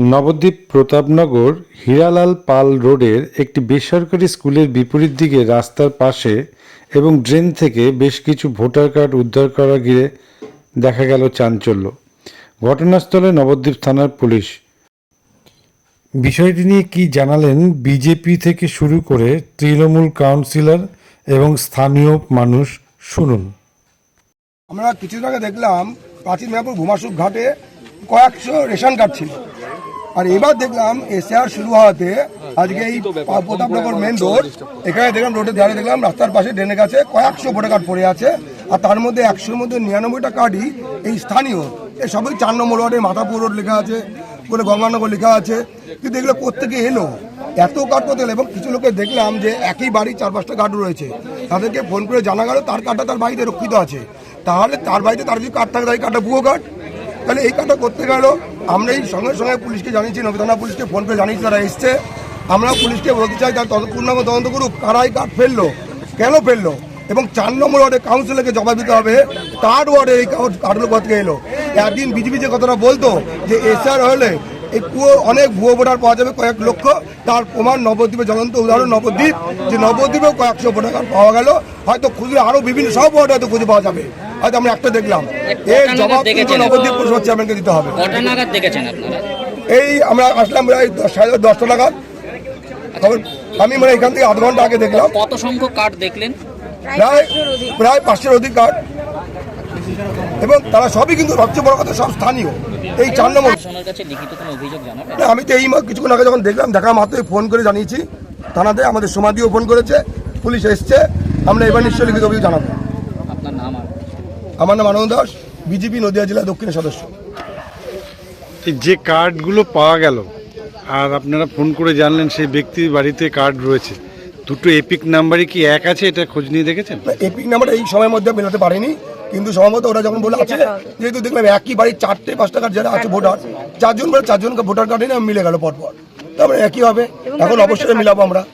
নবদ্বীপ প্রতাপনগর হীরালাল পাল রোডের একটি বেসরকারি স্কুলের বিপরীত দিকে রাস্তার পাশে এবং ড্রেন থেকে বেশ কিছু ভোটার কার্ড উদ্ধার করা গিয়ে দেখা গেল চাঞ্চল্য। ঘটনাস্থলে নবদ্বীপ থানার পুলিশ। বিষয়টি নিয়ে কি জানালেন বিজেপি থেকে শুরু করে তৃণমূল কাউন্সিলর এবং স্থানীয় মানুষ? শুনুন। আমরা কিছুদিন আগে দেখলাম প্রাচীন মেয়াপুর ভূমাসুক ঘাটে কয়েকশো রেশন কার্ড ছিল। আর এবার দেখলাম এসআর শুরু হওয়াতে আজকে এই প্রতাপনগর মেন রোড এখানে দেখলাম রোডের ধারে দেখলাম রাস্তার পাশে ড্রেনের কাছে কয়েকশো ভোটার কার্ড পড়ে আছে, আর তার মধ্যে একশোর মধ্যে নিরানব্বইটা কার্ডই এই স্থানীয়। এই সবই চার নম্বর ওয়ার্ডে মাথাপুর রোড লেখা আছে করে গঙ্গানগর লেখা আছে। কিন্তু এগুলো কোথেকে এলো? এত কার্ড করতে এলো? এবং কিছু লোকে দেখলাম যে একই বাড়ি চার পাঁচটা কার্ড রয়েছে। তাদেরকে ফোন করে জানা গেল, তার কার্ডটা তার বাড়িতে রক্ষিত আছে। তাহলে তার বাড়িতে তার যদি কার্ড থাকে তাই কার্ডটা ভুয়ো কার্ড তাহলে এই কাজটা করতে গেল। আমরা এই সঙ্গে সঙ্গে পুলিশকে জানিয়েছি নবীথানা পুলিশকে ফোন করে জানিয়েছি তারা এসছে। আমরা পুলিশকে বলতে চাই, তার তদন্ত পূর্ণাঙ্গ তদন্ত করুক, কারাই কাঠ ফেলল, কেন ফেলল, এবং চার নম্বর ওয়ার্ডে কাউন্সিলরকে জবাব দিতে হবে। তার ওয়ার্ডে এই কাঠগুলো কোথেকে এলো। একদিন বিজেপি যে কথাটা বলতো, যে এসআর হলে এই পুরো অনেক ভুয়ো ভোটার পাওয়া যাবে কয়েক লক্ষ। তার প্রমাণ নবদ্বীপে জ্বলন্ত উদাহরণ নবদ্বীপ যে নবদ্বীপেও কয়েকশো ভোটার পাওয়া গেল। হয়তো খুঁজলে আরও বিভিন্ন সব ওয়ার্ডে হয়তো খুঁজে পাওয়া যাবে। হয়তো আমরা একটা দেখলাম। এর জবাব কিন্তু নবদ্বীপ পুরসভা চেয়ারম্যানকে দিতে হবে। এই আমরা আসলাম প্রায় সাড়ে দশটা নাগাদ। আমি মানে এখান থেকে আধ ঘণ্টা আগে দেখলাম। কত সংখ্যক কার্ড দেখলেন? প্রায় প্রায় পাঁচশোর অধিক কার্ড। এবং তারা সবই কিন্তু সবচেয়ে বড় কথা সব স্থানীয়। এই চার নম্বর প্রশাসনের কাছে লিখিত কোনো অভিযোগ জানাবেন না, আমি তো এই কিছুক্ষণ আগে যখন দেখলাম দেখা মাত্রই ফোন করে জানিয়েছি। থানাতে আমাদের সমাধিও ফোন করেছে পুলিশ এসছে। আমরা এবার নিশ্চয়ই লিখিত অভিযোগ জানাব। আপনার নাম আর? আমার নাম আনন্দ দাস বিজেপি নদিয়া জেলা দক্ষিণের সদস্য। এই যে কার্ডগুলো পাওয়া গেল আর আপনারা ফোন করে জানলেন সেই ব্যক্তির বাড়িতে কার্ড রয়েছে দুটো এপিক নাম্বারই কি এক আছে? এটা খোঁজ নিয়ে দেখেছেন? এপিক নাম্বার এই সময়ের মধ্যে মেলাতে পারেনি। কিন্তু সম্ভবত ওরা যখন বলে আছে যেহেতু দেখলাম একই বাড়ির চারটে পাঁচটা কার্ড যারা আছে ভোটার চারজন বলে চারজন ভোটার কার্ডে না মিলে গেল পরপর। তারপরে একই হবে। এখন অবশ্যই মিলাবো আমরা।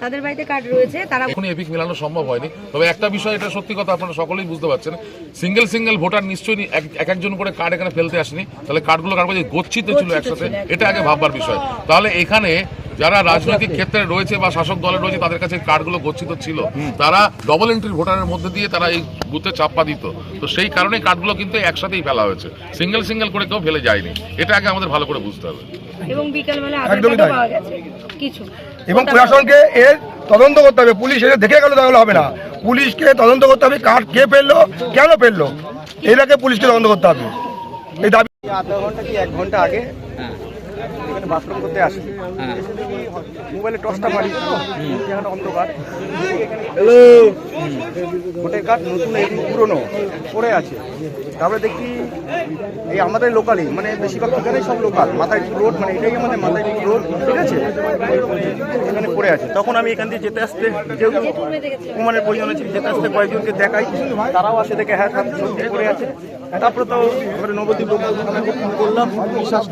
তাদের বাড়িতে কার্ড রয়েছে তারা এখনই এপিক মেলানো সম্ভব হয়নি। তবে একটা বিষয় এটা সত্যি কথা আপনারা সকলেই বুঝতে পারছেন। সিঙ্গেল সিঙ্গেল ভোটার নিশ্চয়ই এক- এক একজন করে কার্ড এখানে ফেলতে আসেনি। তাহলে কার্ডগুলো কার কাছে গচ্ছিত ছিল একসাথে। এটা আগে ভাববার বিষয়। তাহলে এখানে যারা রাজনৈতিক ক্ষেত্রে রয়েছে বা শাসক দলে রয়েছে তাদের কাছে কার্ডগুলো গচ্ছিত ছিল। তারা ডবল এন্ট্রি ভোটারের মধ্যে দিয়ে তারা এই বুথে চাপ্পা দিত। তো সেই কারণে কার্ডগুলো কিন্তু একসাথেই ফেলা হয়েছে। সিঙ্গেল সিঙ্গেল করে কেউ ফেলে যায়নি। এটা আগে আমাদের ভালো করে বুঝতে হবে। এবং বিকালবেলা একদমই তাই। কিছু। এবং প্রশাসনকে এর তদন্ত করতে হবে। পুলিশ এসে দেখে গেল তাহলে হবে না। পুলিশকে তদন্ত করতে হবে কার্ড কে ফেলল কেন ফেলল। এটাকে পুলিশকে তদন্ত করতে হবে। এই দাবি আধা ঘণ্টা কি এক ঘণ্টা আগে? হ্যাঁ। এখানে বাথরুম করতে আসি। হ্যাঁ। মোবাইলে টর্চটা মারি। এখানে অন্ধকার। ভোটের কার্ড নতুন এগুলো পুরনো পড়ে আছে। তারপরে দেখি এই আমাদের লোকালই মানে বেশিরভাগ ঠিকানাই সব লোকাল মাথায় রোড মানে এটাই আমাদের মাথায় রোড ঠিক আছে? এখানে পড়ে আছে। তখন আমি এখান দিয়ে যেতে আসতে যেহেতু কুমারের প্রয়োজন আছে যেতে আসতে কয়েকজনকে দেখাই। তারাও আসে দেখে হ্যাঁ হ্যাঁ, সত্যি পড়ে আছে। তারপরে তো এবারে নবদ্বীপ লোকাল করলাম বিশ্বাস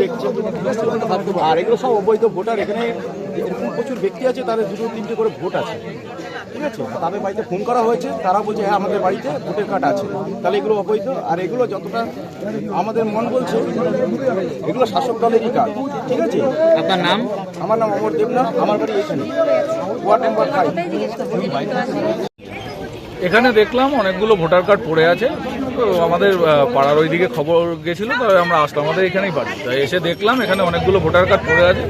দেখছে আর এগুলো সব অবৈধ ভোটার এখানে এরকম প্রচুর ব্যক্তি আছে তাদের দুটো তিনটে করে ভোট আছে। ঠিক আছে? তাদের বাড়িতে ফোন করা হয়েছে তারা বলছে হ্যাঁ আমাদের বাড়িতে ভোটের কার্ড আছে। তাহলে এগুলো অবৈধ আর এগুলো যতটা আমাদের মন বলছে এগুলো শাসক দলেরই কার্ড। ঠিক আছে? আপনার নাম? আমার নাম অমর দেবনাথ আমার বাড়ি এখানে ওয়ার্ড নাম্বার ফাইভ এখানে দেখলাম অনেকগুলো ভোটার কার্ড পড়ে আছে। আমাদের পাড়ার ওইদিকে খবর গেছিল তাই আমরা আসলাম, আমাদের এখানেই বাড়ি। তাই এসে দেখলাম, এখানে অনেকগুলো ভোটার কার্ড পড়ে আছে।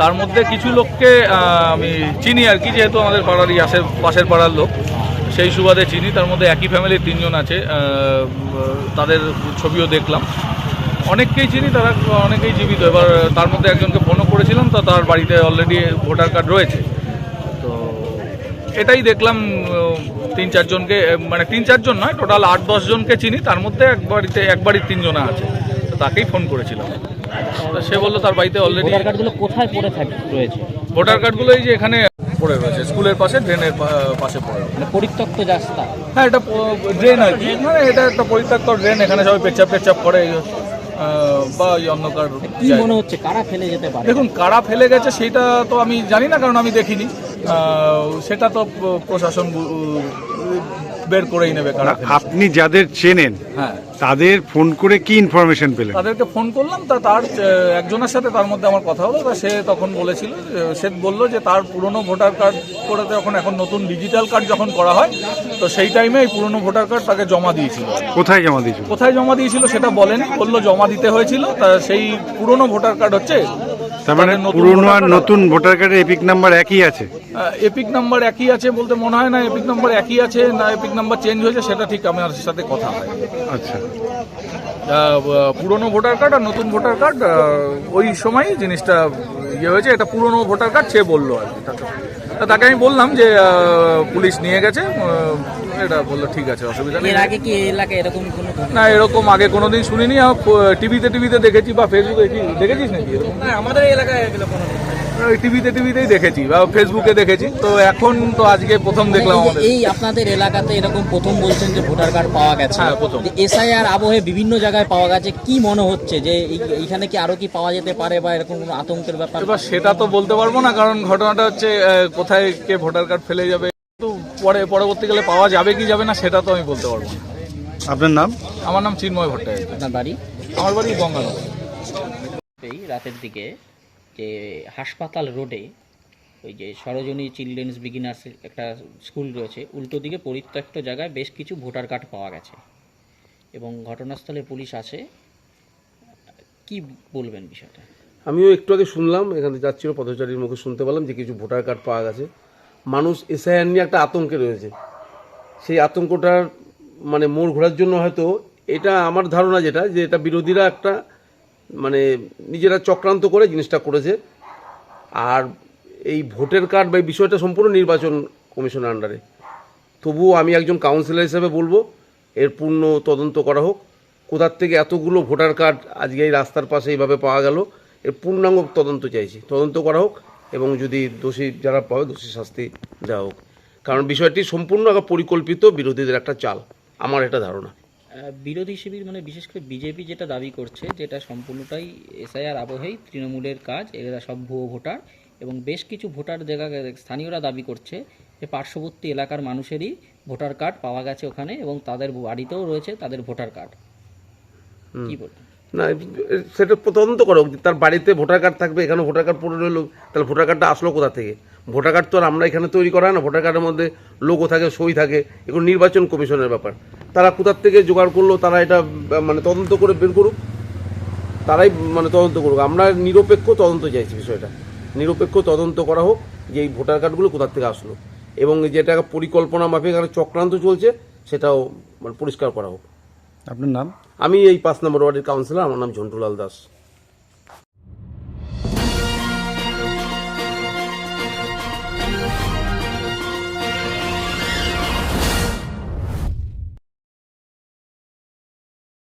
তার মধ্যে কিছু লোককে আমি চিনি আর কি, যেহেতু আমাদের পাড়ারই আসে পাশের পাড়ার লোক, সেই সুবাদে চিনি। তার মধ্যে একই ফ্যামিলির তিনজন আছে তাদের ছবিও দেখলাম। অনেককেই চিনি, তারা অনেকেই জীবিত। এবার তার মধ্যে একজনকে ফোনও করেছিলাম, তো তার বাড়িতে অলরেডি ভোটার কার্ড রয়েছে। তো এটাই দেখলাম তিন চারজনকে মানে তিন চারজন নয় টোটাল আট দশ জনকে চিনি তার মধ্যে এক বাড়িতে এক বাড়ির তিনজনা আছে। তো তাকেই ফোন করেছিলাম। তো সে বলল তার বাড়িতে অলরেডি ভোটার কার্ডগুলো কোথায় পড়ে থাকে রয়েছে? ভোটার কার্ডগুলো এই যে এখানে পড়ে রয়েছে স্কুলের পাশে ড্রেনের পাশে পড়ে মানে পরিত্যক্ত রাস্তা। হ্যাঁ এটা ড্রেন আর কি। মানে এটা একটা পরিত্যক্ত ড্রেন এখানে সবাই পেচাপ পেচাপ করে বা এই অন্ধকার কি মনে হচ্ছে কারা ফেলে যেতে পারে? দেখুন কারা ফেলে গেছে সেটা তো আমি জানি না কারণ আমি দেখিনি। সেটা তো প্রশাসন বের করেই নেবে কারা আপনি যাদের চেনেন হ্যাঁ। তাদের ফোন করে কি ইনফরমেশন পেলেন? তাদেরকে ফোন করলাম তা তার একজনের সাথে তার মধ্যে আমার কথা হলো তা সে তখন বলেছিল সে বলল যে তার পুরনো ভোটার কার্ড করে যখন এখন নতুন ডিজিটাল কার্ড যখন করা হয় তো সেই টাইমে এই পুরনো ভোটার কার্ড তাকে জমা দিয়েছিল। কোথায় জমা দিয়েছিল? কোথায় জমা দিয়েছিল সেটা বলেনি বলল জমা দিতে হয়েছিল তা সেই পুরনো ভোটার কার্ড হচ্ছে তার মানে নতুন পুরনো ভোটার আর নতুন ভোটার কার্ডের এপিক নাম্বার একই আছে। এপিক নাম্বার একই আছে বলতে মনে হয় না এপিক নাম্বার একই আছে না এপিক নাম্বার চেঞ্জ হয়েছে সেটা ঠিক আমার সাথে কথা হয়। আচ্ছা। পুরনো ভোটার কার্ড আর নতুন ভোটার কার্ড ওই সময় জিনিসটা ইয়ে হয়েছে এটা পুরনো ভোটার কার্ড সে বলল আর কি। তাকে আমি বললাম যে পুলিশ নিয়ে গেছে এটা বলল ঠিক আছে অসুবিধা নেই। এর আগে কি এলাকায় এরকম কোনো না এরকম আগে কোনোদিন শুনিনি টিভিতে টিভিতে দেখেছি বা ফেসবুকে দেখেছিস নাকি আমাদের এলাকায় টিভিতে টিভিতেই দেখেছি বা ফেসবুকে দেখেছি। তো এখন তো আজকে প্রথম দেখলাম এই আমাদের। এই আপনাদের এলাকাতে এরকম প্রথম বলছেন যে ভোটার কার্ড পাওয়া গেছে। হ্যাঁ, প্রথম। এসআইআর আবহে বিভিন্ন জায়গায় পাওয়া গেছে কি মনে হচ্ছে যে এই- এইখানে কি আরও কি পাওয়া যেতে পারে বা এরকম কোনো আতঙ্কের ব্যাপার? এবার সেটা তো বলতে পারব না কারণ ঘটনাটা হচ্ছে কোথায় কে ভোটার কার্ড ফেলে যাবে তো পরে পরবর্তীকালে পাওয়া যাবে কি যাবে না সেটা তো আমি বলতে পারব না। আপনার নাম? আমার নাম চিন্ময় ভট্টাচার্য। আপনার বাড়ি? আমার বাড়ি গঙ্গানগর। এই রাতের দিকে যে হাসপাতাল রোডে ওই যে সরোজনী চিলড্রেন্স বিগিনার্স একটা স্কুল রয়েছে, উল্টো দিকে পরিত্যক্ত জায়গায় বেশ কিছু ভোটার কার্ড পাওয়া গেছে। এবং ঘটনাস্থলে পুলিশ আসে কি বলবেন বিষয়টা? আমিও একটু আগে শুনলাম, এখানে যাচ্ছিল পথচারীর মুখে শুনতে পেলাম যে কিছু ভোটার কার্ড পাওয়া গেছে। মানুষ এসআইআর নিয়ে একটা আতঙ্কে রয়েছে। সেই আতঙ্কটার মানে মোড় ঘোরার জন্য হয়তো এটা আমার ধারণা যেটা, যে এটা বিরোধীরা একটা মানে নিজেরা চক্রান্ত করে জিনিসটা করেছে। আর এই ভোটের কার্ড বা এই বিষয়টা সম্পূর্ণ নির্বাচন কমিশনের আন্ডারে। তবুও আমি একজন কাউন্সিলর হিসেবে বলব, এর পূর্ণ তদন্ত করা হোক। কোথার থেকে এতগুলো ভোটার কার্ড আজকে এই রাস্তার পাশে এইভাবে পাওয়া গেল, এর পূর্ণাঙ্গ তদন্ত চাইছি। তদন্ত করা হোক এবং যদি দোষী যারা পাবে, দোষী শাস্তি দেওয়া হোক। কারণ বিষয়টি সম্পূর্ণ একটা পরিকল্পিত বিরোধীদের একটা চাল। আমার এটা ধারণা। বিরোধী শিবির মানে বিশেষ করে বিজেপি যেটা দাবি করছে যেটা সম্পূর্ণটাই এসআইআর আবহেই তৃণমূলের কাজ এরা সব ভুয়ো ভোটার এবং বেশ কিছু ভোটার জায়গা স্থানীয়রা দাবি করছে যে পার্শ্ববর্তী এলাকার মানুষেরই ভোটার কার্ড পাওয়া গেছে ওখানে এবং তাদের বাড়িতেও রয়েছে তাদের ভোটার কার্ড। কি বলবেন? না সেটা তদন্ত করো তার বাড়িতে ভোটার কার্ড থাকবে এখানে ভোটার কার্ড পড়ে রইল তাহলে ভোটার কার্ডটা আসলো কোথা থেকে? ভোটার কার্ড তো আর আমরা এখানে তৈরি করা না। ভোটার কার্ডের মধ্যে লোগো থাকে সই থাকে। এগুলো নির্বাচন কমিশনের ব্যাপার। তারা কোথার থেকে জোগাড় করল তারা এটা মানে তদন্ত করে বের করুক। তারাই মানে তদন্ত করুক। আমরা নিরপেক্ষ তদন্ত চাইছি বিষয়টা। নিরপেক্ষ তদন্ত করা হোক যে এই ভোটার কার্ডগুলো কোথার থেকে আসলো। এবং যেটা পরিকল্পনা মাফিক এখানে চক্রান্ত চলছে সেটাও মানে পরিষ্কার করা হোক। আপনার নাম? আমি এই পাঁচ নম্বর ওয়ার্ডের কাউন্সিলর আমার নাম ঝন্টুলাল দাস।